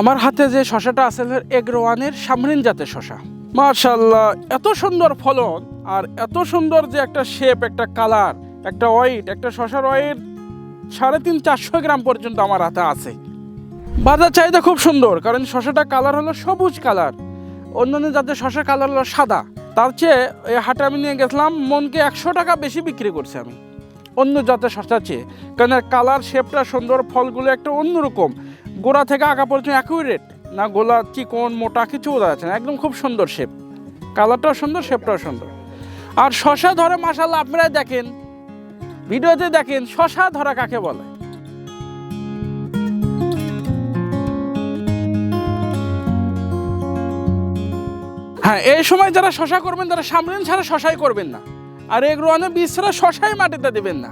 আমার হাতে যে শশাটা আছে এগ্রোয়ানের সামরিন জাতের শশা। মার্শাল্লাহ এত সুন্দর ফলন আর এত সুন্দর যে একটা শেপ একটা কালার একটা ওয়েট একটা শশার ওয়েট সাড়ে তিন চারশো গ্রাম পর্যন্ত আমার হাতে আছে। বাজার চাহিদা খুব সুন্দর, কারণ শশাটা কালার হলো সবুজ কালার অন্যান্য জাতের শশার কালার হলো সাদা। তার চেয়ে এই হাটে আমি নিয়ে গেছিলাম, মনকে একশো টাকা বেশি বিক্রি করছি আমি। অন্য জাতের শশার চেয়ে। কারণ কালার শেপটা সুন্দর, ফলগুলো একটা অন্যরকম। গোড়া থেকে আগা পর্যন্ত অ্যাকুরেট না গোলা চিকন মোটা কিছু বোঝা যাচ্ছে না। একদম খুব সুন্দর শেপ কালারটাও সুন্দর শেপটাও সুন্দর। আর শশা ধরে মাসাল্লাহ আপনারা দেখেন। ভিডিওতে দেখেন, শশা ধরা কাকে বলে? হ্যাঁ এই সময় যারা শশা করবেন, তারা সামনে ছাড়া শশাই করবেন না। আর এগুলো অনেক বীজ ছাড়া শশাই মাটিতে দেবেন না।